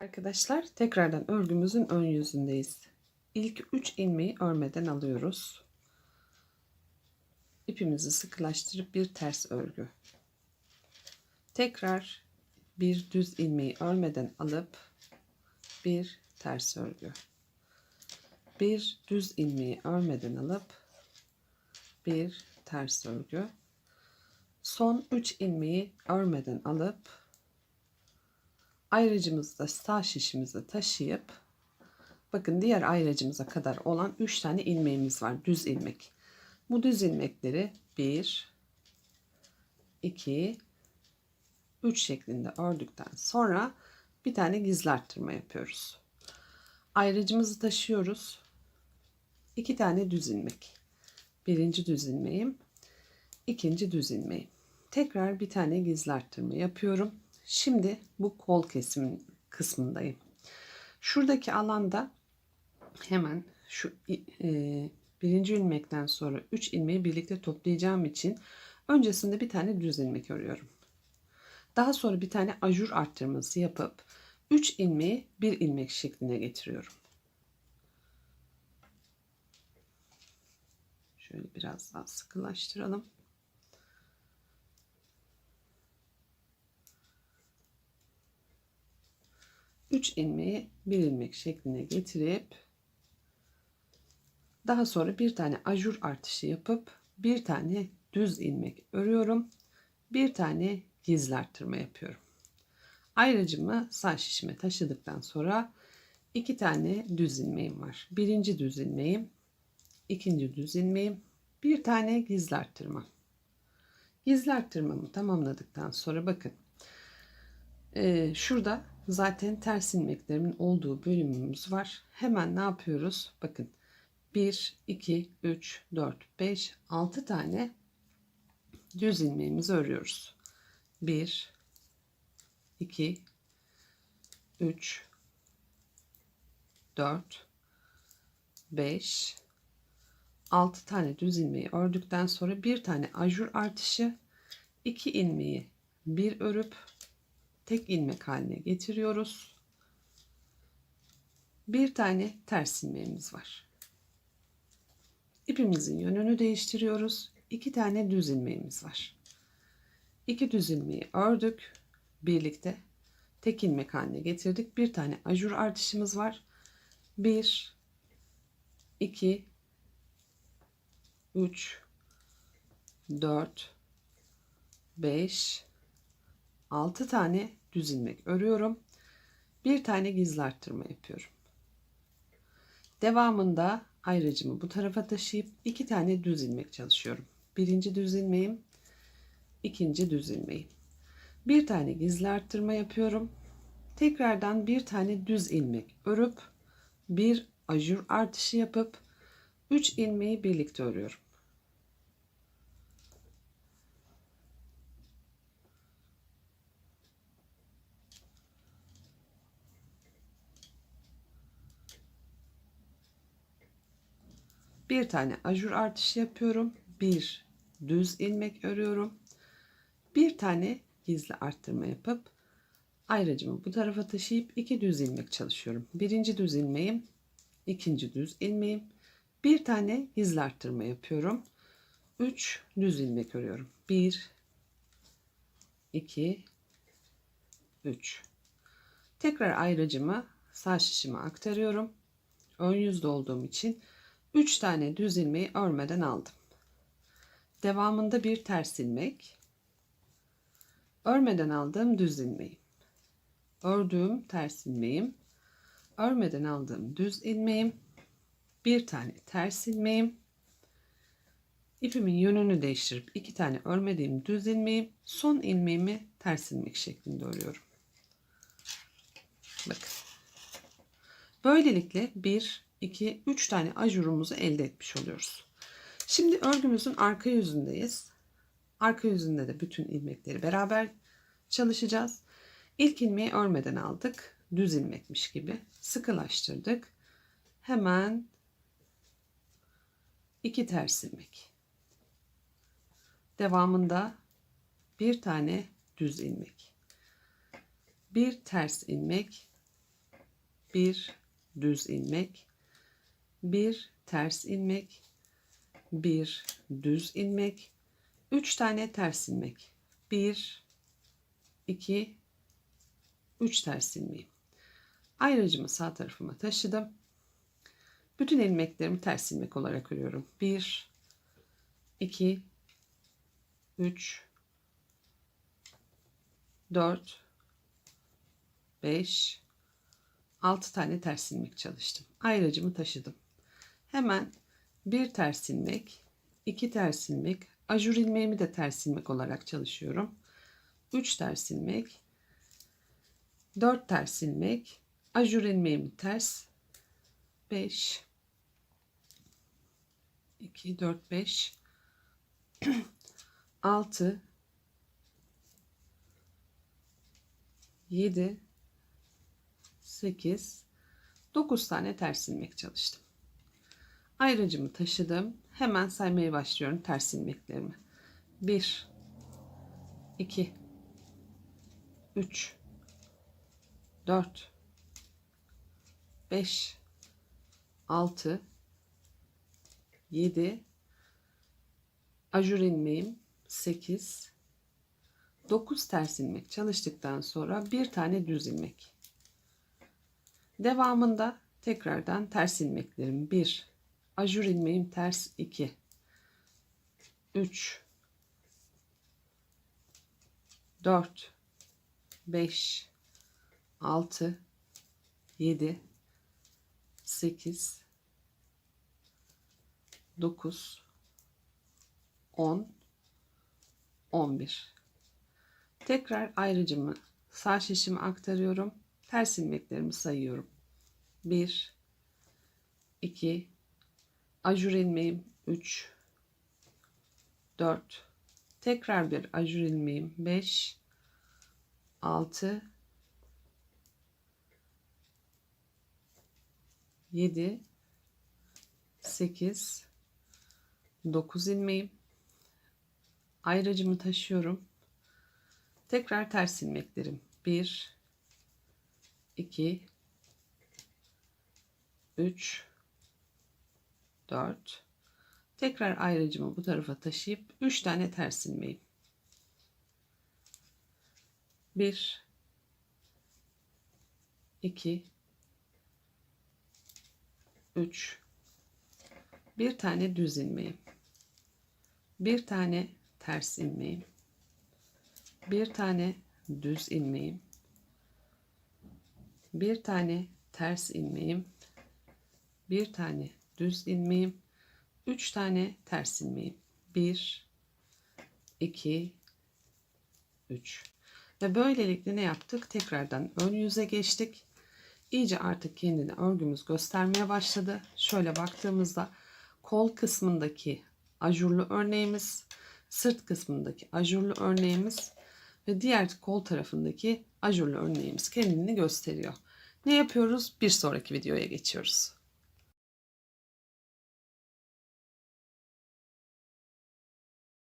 Arkadaşlar tekrardan örgümüzün ön yüzündeyiz. İlk 3 ilmeği örmeden alıyoruz. İpimizi sıkılaştırıp bir ters örgü. Tekrar bir düz ilmeği örmeden alıp bir ters örgü. Bir düz ilmeği örmeden alıp bir ters örgü. Son 3 ilmeği örmeden alıp ayracımızı da sağ şişimize taşıyıp bakın diğer ayracımıza kadar olan 3 tane ilmeğimiz var düz ilmek. Bu düz ilmekleri 1 2 3 şeklinde ördükten sonra bir tane gizli arttırma yapıyoruz. Ayracımızı taşıyoruz. 2 tane düz ilmek. Birinci düz ilmeğim, ikinci düz ilmeğim. Tekrar bir tane gizli arttırma yapıyorum. Şimdi bu kol kesim kısmındayım. Şuradaki alanda hemen şu e, birinci ilmekten sonra 3 ilmeği birlikte toplayacağım için öncesinde bir tane düz ilmek örüyorum. Daha sonra bir tane ajur arttırması yapıp 3 ilmeği bir ilmek şekline getiriyorum. Şöyle biraz daha sıkılaştıralım. 3 ilmeği bir ilmek şekline getirip daha sonra bir tane ajur artışı yapıp bir tane düz ilmek örüyorum. Bir tane gizli arttırma yapıyorum. Ayracımı sağ şişime taşıdıktan sonra iki tane düz ilmeğim var. Birinci düz ilmeğim, ikinci düz ilmeğim, bir tane gizli arttırma. Gizli arttırmamı tamamladıktan sonra bakın e, şurada zaten ters ilmeklerimin olduğu bölümümüz var. Hemen ne yapıyoruz? Bakın 1, 2, 3, 4, 5, 6 tane düz ilmeğimizi örüyoruz. 1, 2, 3, 4, 5, 6 tane düz ilmeği ördükten sonra bir tane ajur artışı, 2 ilmeği bir örüp tek ilmek haline getiriyoruz. Bir tane ters ilmeğimiz var. İpimizin yönünü değiştiriyoruz. İki tane düz ilmeğimiz var. İki düz ilmeği ördük. Birlikte tek ilmek haline getirdik. Bir tane ajur artışımız var. Bir, iki, üç, dört, beş, altı tane düz ilmek örüyorum. Bir tane gizli arttırma yapıyorum. Devamında ayracımı bu tarafa taşıyıp iki tane düz ilmek çalışıyorum. Birinci düz ilmeğim, ikinci düz ilmeğim. Bir tane gizli arttırma yapıyorum. Tekrardan bir tane düz ilmek örüp bir ajur artışı yapıp 3 ilmeği birlikte örüyorum. Bir tane ajur artışı yapıyorum. Bir düz ilmek örüyorum. Bir tane gizli arttırma yapıp ayracımı bu tarafa taşıyıp iki düz ilmek çalışıyorum. Birinci düz ilmeğim, ikinci düz ilmeğim. Bir tane gizli arttırma yapıyorum. 3 düz ilmek örüyorum. 1 2 3 Tekrar ayracımı sağ şişime aktarıyorum. Ön yüzde olduğum için 3 tane düz ilmeği örmeden aldım. Devamında bir ters ilmek. Örmeden aldığım düz ilmeğim. Ördüğüm ters ilmeğim. Örmeden aldığım düz ilmeğim. Bir tane ters ilmeğim. İpimin yönünü değiştirip iki tane örmediğim düz ilmeğim. Son ilmeğimi ters ilmek şeklinde örüyorum. Bakın. Böylelikle bir 2, 3 tane ajurumuzu elde etmiş oluyoruz. Şimdi örgümüzün arka yüzündeyiz. Arka yüzünde de bütün ilmekleri beraber çalışacağız. İlk ilmeği örmeden aldık. Düz ilmekmiş gibi sıkılaştırdık. Hemen iki ters ilmek. Devamında bir tane düz ilmek. Bir ters ilmek, bir düz ilmek, bir ters ilmek, bir düz ilmek, üç tane ters ilmek, bir, iki, üç ters ilmeği. Ayrıcımı sağ tarafıma taşıdım. Bütün ilmeklerimi ters ilmek olarak örüyorum. 1 2 3 4 5 6 tane ters ilmek çalıştım. Ayrıcımı taşıdım. Hemen bir ters ilmek, iki ters ilmek, ajur ilmeğimi de ters ilmek olarak çalışıyorum. 3 ters ilmek, 4 ters ilmek, ajur ilmeğimi ters 5 2 4 5 6 7 8 9 tane ters ilmek çalıştım. Ayrıcımı taşıdım. Hemen saymaya başlıyorum ters ilmeklerimi. 1 2 3 4 5 6 7 ajur ilmeğim 8 9 ters ilmek çalıştıktan sonra bir tane düz ilmek. Devamında tekrardan ters ilmeklerim 1 ajur ilmeğim ters 2 3 4 5 6 7 8 9 10 11 tekrar ayrıcımı sağ şişime aktarıyorum. Ters ilmeklerimi sayıyorum. 1 2 ajur ilmeğim 3 4 tekrar bir ajur ilmeğim 5 6 7 8 9 ilmeğim. Ayrıcımı taşıyorum. Tekrar ters ilmeklerim. 1 2 3 4 tekrar ayrıcımı bu tarafa taşıyıp 3 tane ters ilmeğim 1 2 3 bir tane düz ilmeğim bir tane ters ilmeğim bir tane düz ilmeğim bir tane ters ilmeğim bir tane düz ilmeğim üç tane ters ilmeğim 1 2 3 ve böylelikle ne yaptık tekrardan ön yüze geçtik iyice artık kendini örgümüz göstermeye başladı. Şöyle baktığımızda kol kısmındaki ajurlu örneğimiz, sırt kısmındaki ajurlu örneğimiz ve diğer kol tarafındaki ajurlu örneğimiz kendini gösteriyor. Ne yapıyoruz? Bir sonraki videoya geçiyoruz.